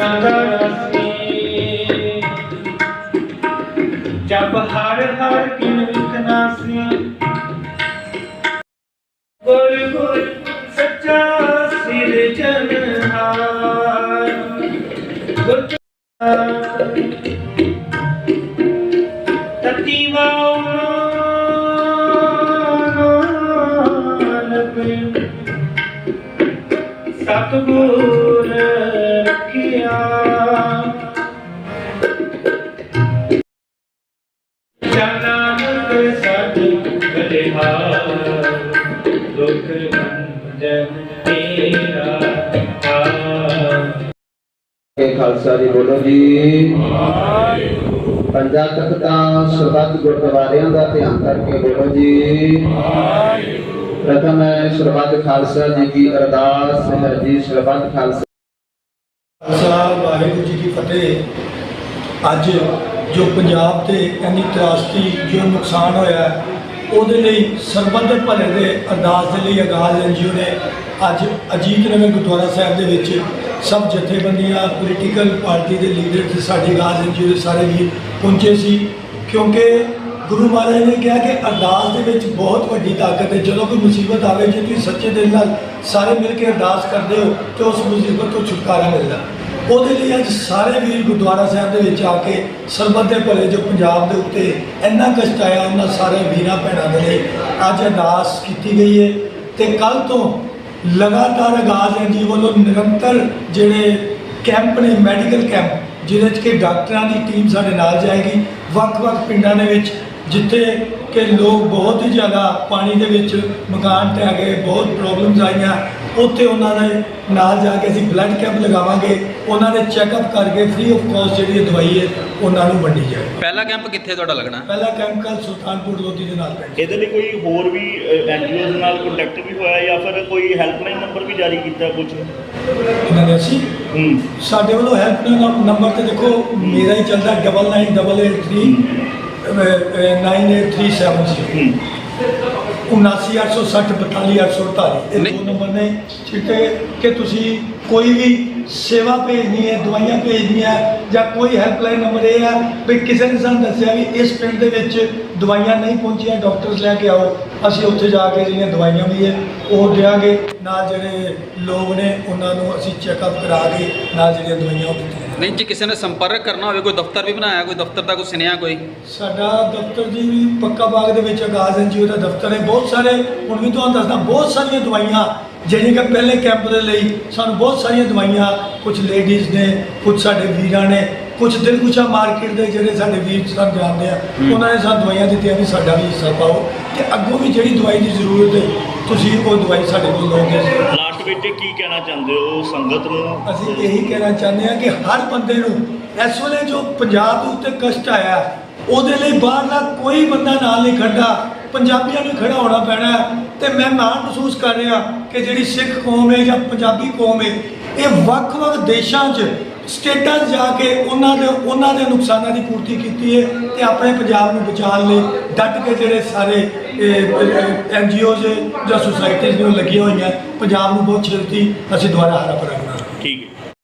ਸੰਗਰਸੀ ਜਬ ਹਰ ਹਰ ਕਿਨ ਵਿਖਨਾਸੀ ਗੁਰ ਗੁਰ ਸੱਚਾ ਸਿਰਜਨਹਾਰ ਗੁਰ ਤਤੀ ਨਾਨਕ। ਸਤਿਗੁਰ ਖਾਲਸਾ ਜੀ ਬੋਲੋ ਜੀ। ਪੰਜਾਂ ਤਖਤਾਂ ਸਰਬੱਤ ਗੁਰਦੁਆਰਿਆਂ ਦਾ ਧਿਆਨ ਕਰਕੇ ਬੋਲੋ ਜੀ। ਪ੍ਰਥਮ ਹੈ ਸਰਬੱਤ ਖਾਲਸਾ ਜੀ ਕੀ ਅਰਦਾਸ ਹੈ ਜੀ ਸਰਬੱਤ ਖਾਲਸਾ। ਖਾਲਸਾ ਵਾਹਿਗੁਰੂ ਜੀ ਕੀ ਫਤਿਹ। ਅੱਜ ਜੋ ਪੰਜਾਬ ਤੇ ਇੰਨੀ ਤਰਾਸਦੀ, ਜੋ ਨੁਕਸਾਨ ਹੋਇਆ, ਉਹਦੇ ਲਈ ਸਰਬੱਤ ਭਲੇ ਦੇ ਅਰਦਾਸ ਦੇ ਲਈ ਅਗਾਜ਼ ਐਨਜੀਓ ਨੇ ਅੱਜ ਅਜੀਤ ਨਗਰ ਗੁਰਦੁਆਰਾ ਸਾਹਿਬ ਦੇ ਵਿੱਚ ਸਭ ਜਥੇਬੰਦੀਆਂ ਪੋਲੀਟੀਕਲ ਪਾਰਟੀ ਦੇ ਲੀਡਰ ਤੇ ਸਾਡੀ ਅਗਾਜ਼ ਐਨਜੀਓ ਦੇ ਸਾਰੇ ਵੀ ਪਹੁੰਚੇ ਸੀ। ਕਿਉਂਕਿ ਗੁਰੂ ਮਹਾਰਾਜ ਨੇ ਕਿਹਾ ਕਿ ਅਰਦਾਸ ਦੇ ਵਿੱਚ ਬਹੁਤ ਵੱਡੀ ਤਾਕਤ ਹੈ। ਜਦੋਂ ਕੋਈ ਮੁਸੀਬਤ ਆਵੇ, ਜੇ ਤੁਸੀਂ ਸੱਚੇ ਦਿਲ ਨਾਲ ਸਾਰੇ ਮਿਲ ਕੇ ਅਰਦਾਸ ਕਰਦੇ ਹੋ, ਤੇ ਉਸ ਮੁਸੀਬਤ ਤੋਂ ਛੁਟਕਾਰਾ ਮਿਲਦਾ। ਉਹਦੇ ਲਈ ਅੱਜ ਸਾਰੇ ਵੀਰ ਗੁਰਦੁਆਰਾ ਸਾਹਿਬ ਦੇ ਵਿੱਚ ਆ ਕੇ ਸਰਬੱਤ ਦੇ ਭਲੇ ਜੋ ਪੰਜਾਬ ਦੇ ਉੱਤੇ ਇੰਨਾ ਕਸ਼ਟ ਆਇਆ, ਉਹਨਾਂ ਸਾਰੇ ਵੀਰਾਂ ਭੈਣਾਂ ਦੇ ਲਈ ਅੱਜ ਅਰਦਾਸ ਕੀਤੀ ਗਈ ਹੈ ਤੇ ਕੱਲ ਤੋਂ ਲਗਾਤਾਰ ਆਗਾਜ਼ ਹੈ, ਜੀ ਵੱਲੋਂ ਨਿਰੰਤਰ ਜਿਹੜੇ ਕੈਂਪ ਨੇ, ਮੈਡੀਕਲ ਕੈਂਪ, ਜਿਹਦੇ 'ਚ ਕਿ ਡਾਕਟਰਾਂ ਦੀ ਟੀਮ ਸਾਡੇ ਨਾਲ ਜਾਏਗੀ। ਵੱਖ-ਵੱਖ ਪਿੰਡਾਂ ਦੇ ਵਿੱਚ ਜਿੱਥੇ ਕਿ ਲੋਕ ਬਹੁਤ ਹੀ ਜ਼ਿਆਦਾ ਪਾਣੀ ਦੇ ਵਿੱਚ ਮਕਾਨ ਢਹਿ ਗਏ ਬਹੁਤ ਪ੍ਰੋਬਲਮਸ ਆਈਆਂ। ਉੱਥੇ ਉਹਨਾਂ ਦੇ ਨਾਲ ਜਾ ਕੇ ਅਸੀਂ ਬਲੱਡ ਕੈਂਪ ਲਗਾਵਾਂਗੇ। ਉਹਨਾਂ ਦੇ ਚੈੱਕਅਪ ਕਰਕੇ ਫ੍ਰੀ ਆਫ ਕਾਸਟ ਜਿਹੜੀ ਦਵਾਈ ਹੈ ਉਹਨਾਂ ਨੂੰ ਵੰਡੀ ਜਾਏ ਪਹਿਲਾ ਕੈਂਪ ਕਿੱਥੇ ਤੁਹਾਡਾ ਲੱਗਣਾ? ਪਹਿਲਾ ਕੈਂਪ ਕੱਲ ਸੁਲਤਾਨਪੁਰ ਲੋਧੀ ਦੇ ਨਾਲ ਪੈਂਦਾ। ਇਹਦੇ ਲਈ ਕੋਈ ਹੋਰ ਵੀ ਐਨਜੀਓਜ਼ ਨਾਲ ਕੰਟੈਕਟ ਵੀ ਹੋਇਆ ਜਾਂ ਫਿਰ ਕੋਈ ਹੈਲਪਲਾਈਨ ਨੰਬਰ ਵੀ ਜਾਰੀ ਕੀਤਾ ਕੁਝ ਉਹਨਾਂ ਨੇ ਅਸੀਂ? ਹੂੰ। ਸਾਡੇ ਵੱਲੋਂ ਹੈਲਪਲਾਈਨ ਨੰਬਰ ਤੇ ਦੇਖੋ ਮੇਰਾ ਹੀ ਚੱਲਦਾ 99983983 9837 79860424848 ਇਹ ਦੋ ਨੰਬਰ ਨੇ। ਠੀਕ ਹੈ ਕਿ ਤੁਸੀਂ ਕੋਈ ਵੀ ਸੇਵਾ ਭੇਜਣੀ ਹੈ ਦਵਾਈਆਂ ਭੇਜਣੀਆਂ ਜਾਂ ਕੋਈ ਹੈਲਪਲਾਈਨ ਨੰਬਰ ਇਹ ਹੈ ਵੀ ਕਿਸੇ ਨੇ ਸਾਨੂੰ ਦੱਸਿਆ ਵੀ ਇਸ ਪਿੰਡ ਦੇ ਵਿੱਚ ਦਵਾਈਆਂ ਨਹੀਂ ਪਹੁੰਚੀਆਂ ਡਾਕਟਰਸ ਲੈ ਕੇ ਆਓ। ਅਸੀਂ ਉੱਥੇ ਜਾ ਕੇ ਜਿਹੜੀਆਂ ਦਵਾਈਆਂ ਵੀ ਹੈ ਉਹ ਦੇਵਾਂਗੇ ਨਾਲ ਜਿਹੜੇ ਲੋਕ ਨੇ ਉਹਨਾਂ ਨੂੰ ਅਸੀਂ ਚੈੱਕਅਪ ਕਰਾ ਕੇ ਨਾਲ ਜਿਹੜੀਆਂ ਦਵਾਈਆਂ ਉਹ ਦਿੱਤੀਆਂ। ਨਹੀਂ ਜੇ ਕਿਸੇ ਨੇ ਸੰਪਰਕ ਕਰਨਾ ਹੋਵੇ ਕੋਈ ਦਫ਼ਤਰ ਵੀ ਬਣਾਇਆ ਕੋਈ ਦਫ਼ਤਰ ਦਾ ਕੋਈ ਸੁਨੇਹਾ ਕੋਈ? ਸਾਡਾ ਦਫ਼ਤਰ ਜੀ ਵੀ ਪੱਕਾ ਬਾਗ ਦੇ ਵਿੱਚ ਆਗਾਜ਼ ਐਨਜੀਓ ਦਾ ਦਫ਼ਤਰ ਹੈ। ਬਹੁਤ ਸਾਰੇ ਹੁਣ ਵੀ ਤੁਹਾਨੂੰ ਦੱਸਦਾ ਬਹੁਤ ਸਾਰੀਆਂ ਦਵਾਈਆਂ ਜਿਹੜੀਆਂ ਕਿ ਪਹਿਲੇ ਕੈਂਪ ਦੇ ਲਈ ਸਾਨੂੰ ਬਹੁਤ ਸਾਰੀਆਂ ਦਵਾਈਆਂ ਕੁਝ ਲੇਡੀਜ਼ ਨੇ ਕੁਝ ਸਾਡੇ ਵੀਰਾਂ ਨੇ ਕੁਝ ਦਿਲਕੁਸ਼ਾ ਮਾਰਕੀਟ ਦੇ ਜਿਹੜੇ ਸਾਡੇ ਵੀਰ ਸਾਨੂੰ ਜਾਣਦੇ ਆ ਉਹਨਾਂ ਨੇ ਸਾਨੂੰ ਦਵਾਈਆਂ ਦਿੱਤੀਆਂ ਵੀ ਸਾਡਾ ਵੀ ਹਿੱਸਾ ਪਾਓ। ਤੇ ਅੱਗੋਂ ਵੀ ਜਿਹੜੀ ਦਵਾਈ ਦੀ ਜ਼ਰੂਰਤ ਹੈ ਤੁਸੀਂ ਉਹ ਦਵਾਈ ਸਾਡੇ ਕੋਲ ਲਓਗੇ ਲਾਸਟ ਵਿੱਚ ਕੀ ਕਹਿਣਾ ਚਾਹੁੰਦੇ ਹੋ? ਸੰਗਤ ਨੂੰ? ਅਸੀਂ ਇਹੀ ਕਹਿਣਾ ਚਾਹੁੰਦੇ ਹਾਂ ਕਿ ਹਰ ਬੰਦੇ ਨੂੰ ਇਸ ਵੇਲੇ ਜੋ ਪੰਜਾਬ ਦੇ ਉੱਤੇ ਕਸ਼ਟ ਆਇਆ ਉਹਦੇ ਲਈ ਬਾਹਰਲਾ ਕੋਈ ਬੰਦਾ ਨਾਲ ਨਹੀਂ ਖੜਾ ਪੰਜਾਬੀਆਂ ਨੂੰ ਖੜਾ ਹੋਣਾ ਪੈਣਾ। ਤੇ ਮੈਂ ਮਾਣ ਮਹਿਸੂਸ ਕਰ ਰਿਹਾ ਕਿ ਜਿਹੜੀ ਸਿੱਖ ਕੌਮ ਹੈ ਜਾਂ ਪੰਜਾਬੀ ਕੌਮ ਹੈ ਇਹ ਵੱਖ-ਵੱਖ ਦੇਸ਼ਾਂ 'ਚ ਸਟੇਟਾਂ 'ਚ ਜਾ ਕੇ ਉਹਨਾਂ ਦੇ ਉਹਨਾਂ ਦੇ ਨੁਕਸਾਨਾਂ ਦੀ ਪੂਰਤੀ ਕੀਤੀ ਹੈ ਤੇ ਆਪਣੇ ਪੰਜਾਬ ਨੂੰ ਬਚਾਉਣ ਲਈ ਡਟ ਕੇ ਜਿਹੜੇ ਸਾਰੇ ਐਨਜੀਓਜ਼ ਜਾਂ ਸੁਸਾਇਟੀਜ਼ ਨੂੰ ਲੱਗੀਆਂ ਹੋਈਆਂ, ਪੰਜਾਬ ਨੂੰ ਬਹੁਤ ਛੇਤੀ ਅਸੀਂ ਦੁਬਾਰਾ ਹਰਾ ਭਰਾ ਬਣਾ ਠੀਕ ਹੈ।